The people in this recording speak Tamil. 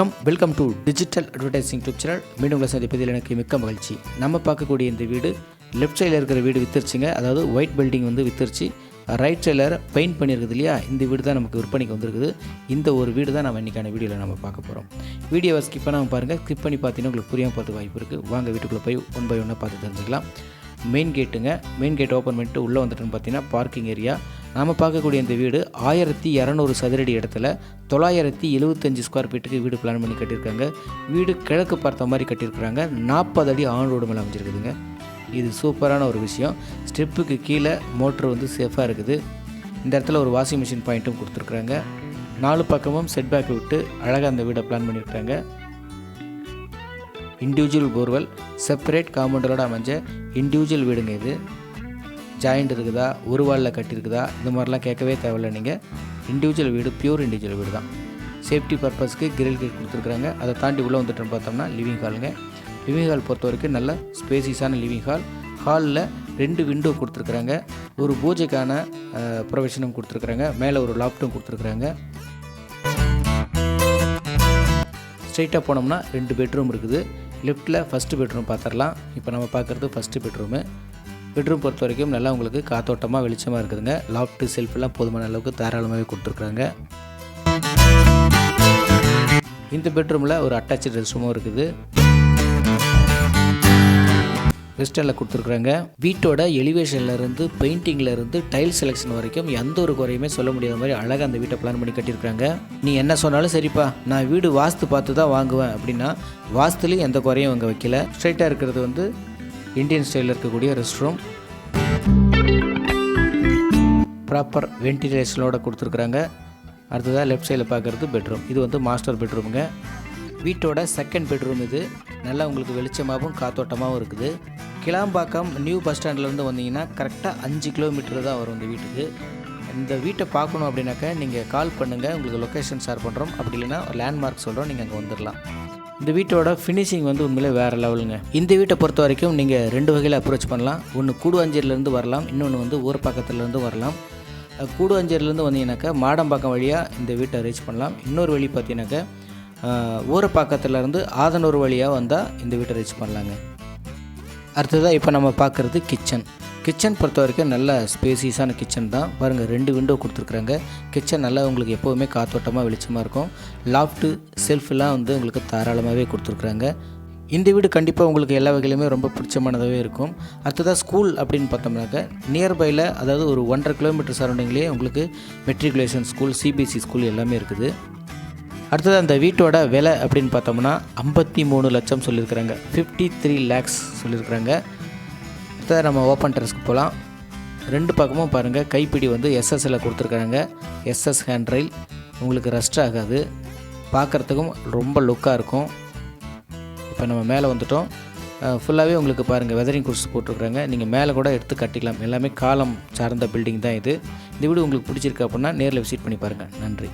வணக்கம். Welcome to digital advertising YouTube channel மீண்டும் உங்களை சந்திப்பதில் எனக்கு மிக்க மகிழ்ச்சி. நம்ம பார்க்கக்கூடிய இந்த வீடு லெஃப்ட் சைடில் இருக்கிற வீடு வித்துருச்சுங்க. அதாவது ஒயிட் பில்டிங் வந்து வித்துருச்சு. ரைட் சைடில் பெயிண்ட் பண்ணியிருக்குது இல்லையா? இந்த வீடு தான் நமக்கு விற்பனைக்கு வந்திருக்குது. இந்த ஒரு வீடு தான் நம்ம இன்றைக்கான வீடியோவில் நம்ம பார்க்க போகிறோம் வீடியோவை ஸ்கிப் பண்ணாமல் பாருங்கள் ஸ்கிப் பண்ணி பார்த்தீங்கன்னா உங்களுக்கு புரியாமல் பார்த்து வாய்ப்பு இருக்குது வாங்க வீட்டுக்குள்ளே போய் ஒன் பை ஒன்னாக பார்த்து தெரிஞ்சுக்கலாம். மெயின் கேட்டுங்க மெயின் கேட் ஓப்பன் பண்ணிட்டு உள்ளே வந்துட்டுன்னு பார்த்தீங்கன்னா பார்க்கிங் ஏரியா நாம் பார்க்கக்கூடிய இந்த வீடு ஆயிரத்தி இரநூறு சதுரடி இடத்துல தொள்ளாயிரத்தி எழுபத்தஞ்சு ஸ்கொயர் ஃபீட்டுக்கு வீடு பிளான் பண்ணி கட்டியிருக்காங்க. வீடு கிழக்கு பார்த்த மாதிரி கட்டியிருக்கிறாங்க. நாற்பது அடி ஆண் ரோடு மேலே அமைஞ்சிருக்குதுங்க. இது சூப்பரான ஒரு விஷயம். ஸ்டெப்புக்கு கீழே மோட்ரு வந்து சேஃபாக இருக்குது. இந்த இடத்துல ஒரு வாஷிங் மிஷின் பாயிண்ட்டும் கொடுத்துருக்குறாங்க. நாலு பக்கமும் செட் பேக் விட்டு அழகாக அந்த வீடை பிளான் பண்ணியிருக்காங்க. இண்டிவிஜுவல் போர்வெல் செப்பரேட் காம்பவுண்டரோடு அமைஞ்ச இண்டிவிஜுவல் வீடுங்க இது. ஜாயிண்ட் இருக்குதா ஒரு வாலில் கட்டியிருக்குதா இந்த மாதிரிலாம் கேட்கவே தேவையில்ல நீங்கள் இண்டிவிஜுவல் வீடு பியூர் இண்டிவிஜுவல் வீடு தான். சேஃப்டி பர்பஸ்க்கு கிரில் கேட் கொடுத்துருக்குறாங்க. அதை தாண்டி உள்ளே வந்துட்டுன்னு பார்த்தோம்னா லிவிங் ஹாலுங்க லிவிங் ஹால் பொறுத்த வரைக்கும் நல்ல ஸ்பேசிஸான லிவிங் ஹால் ஹாலில் ரெண்டு விண்டோ கொடுத்துருக்குறாங்க. ஒரு பூஜைக்கான ப்ரொவிஷனும் கொடுத்துருக்குறாங்க. மேலே ஒரு லாப்டும் கொடுத்துருக்குறாங்க. ஸ்ட்ரைட்டாக போனோம்னா ரெண்டு பெட்ரூம் இருக்குது. லெஃப்ட்டில் ஃபஸ்ட்டு பெட்ரூம் பார்த்துடலாம் இப்போ நம்ம பார்க்குறது ஃபஸ்ட்டு பெட்ரூமு பெட்ரூம் பொறுத்த வரைக்கும் நல்லா உங்களுக்கு காத்தோட்டமாக வெளிச்சமாக இருக்குதுங்க. லாஃப்ட்டு செல்ஃபெல்லாம் போதுமான அளவுக்கு தாராளமாகவே கொடுத்துருக்குறாங்க. இந்த பெட்ரூமில் ஒரு அட்டாச்சு ரெஸ்ட் ரூமும் இருக்குது. வெஸ்டர்னில் கொடுத்துருக்குறாங்க. வீட்டோட எலிவேஷன்லேருந்து பெயிண்டிங்லேருந்து இருந்து டைல் செலெக்ஷன் வரைக்கும் எந்த ஒரு குறையுமே சொல்ல முடியாத மாதிரி அழகாக அந்த வீட்டை பிளான் பண்ணி கட்டியிருக்காங்க நீ என்ன சொன்னாலும் சரிப்பா நான் வீடு வாஸ்து பார்த்து தான் வாங்குவேன் அப்படின்னா வாஸ்துலேயும் எந்த குறையும் அங்கே வைக்கல. ஸ்ட்ரைட்டாக இருக்கிறது வந்து இந்தியன் ஸ்டைலில் இருக்கக்கூடிய ரெஸ்ட் ரூம் ப்ராப்பர் வென்டிலேஷனோட கொடுத்துருக்குறாங்க. அடுத்ததாக லெஃப்ட் சைடில் பார்க்குறது பெட்ரூம் இது வந்து மாஸ்டர் பெட்ரூமுங்க வீட்டோட செகண்ட் பெட்ரூம் இது. நல்லா உங்களுக்கு வெளிச்சமாகவும் காத்தோட்டமாகவும் இருக்குது. கிளாம்பாக்கம் நியூ பஸ் ஸ்டாண்ட்லேருந்து வந்தீங்கன்னா கரெக்டாக அஞ்சு கிலோமீட்டர் தான் வரும் இந்த வீட்டுக்கு இந்த வீட்டை பார்க்கணும் அப்படின்னாக்கா நீங்கள் கால் பண்ணுங்கள் உங்களுக்கு லொக்கேஷன் ஷேர் பண்ணுறோம் அப்படி இல்லைன்னா லேண்ட்மார்க் சொல்கிறோம் நீங்கள் அங்கே வந்துடலாம் இந்த வீட்டோட ஃபினிஷிங் வந்து உண்மையிலே வேறு லெவலுங்க இந்த வீட்டை பொறுத்த வரைக்கும் நீங்கள் ரெண்டு வகையில் அப்ரோச் பண்ணலாம். ஒன்று கூடுவாஞ்சேரியிலேருந்து வரலாம். இன்னொன்று வந்து ஊர் பக்கத்துலேருந்து வரலாம். கூடுவாஞ்சேரியிலேருந்து வந்தீங்கன்னாக்கா மாடம்பாக்கம் வழியாக இந்த வீட்டை ரீச் பண்ணலாம். இன்னொரு வழி பார்த்தீங்கன்னாக்கா ஊரப்பாக்கத்துலேருந்து ஆதனூர் வழியாக வந்தால் இந்த வீட்டை ரீச் பண்ணலாங்க. அடுத்ததாக இப்போ நம்ம பார்க்குறது கிச்சன் கிச்சன் பொறுத்த வரைக்கும் நல்ல ஸ்பேசியஸான கிச்சன் தான். பாருங்கள் ரெண்டு விண்டோ கொடுத்துருக்குறாங்க. கிச்சன் நல்லா உங்களுக்கு எப்போவுமே காத்தோட்டமாக வெளிச்சமாக இருக்கும். லாஃப்ட்டு செல்ஃபெல்லாம் வந்து உங்களுக்கு தாராளமாகவே கொடுத்துருக்குறாங்க. இந்த வீடு கண்டிப்பாக உங்களுக்கு எல்லா வகையிலுமே ரொம்ப பிடிச்சமானதாகவே இருக்கும். அடுத்ததாக ஸ்கூல் அப்படின்னு பார்த்தோம்னாக்க நியர்பையில் அதாவது ஒரு ஒன்றரை கிலோமீட்டர் சரௌண்டிங்லேயே உங்களுக்கு மெட்ரிகுலேஷன் ஸ்கூல் சிபிஎஸ்சி ஸ்கூல் எல்லாமே இருக்குது. அடுத்தது அந்த வீட்டோட விலை அப்படின்னு பார்த்தோம்னா ஐம்பத்தி மூணு லட்சம் சொல்லியிருக்கிறாங்க. ஃபிஃப்டி த்ரீ லேக்ஸ் சொல்லியிருக்கிறாங்க. அடுத்தது நம்ம ஓப்பன் ட்ரெஸ்க்கு போகலாம். ரெண்டு பக்கமும் பாருங்கள் கைப்பிடி வந்து எஸ்எஸ்ஸில் கொடுத்துருக்காங்க. எஸ்எஸ் ஹேண்ட் ரயில் உங்களுக்கு ரெஸ்ட் ஆகாது. பார்க்குறதுக்கும் ரொம்ப லுக்காக இருக்கும். இப்போ நம்ம மேலே வந்துட்டோம். ஃபுல்லாகவே உங்களுக்கு பாருங்கள் வெதரிங் குர்ஸ் போட்டிருக்குறாங்க. நீங்கள் மேலே கூட எடுத்து கட்டிக்கலாம். எல்லாமே காலம் சார்ந்த பில்டிங் தான் இது. இந்த வீடு உங்களுக்கு பிடிச்சிருக்கு அப்படின்னா நேரில் விசிட் பண்ணி பாருங்கள் நன்றி.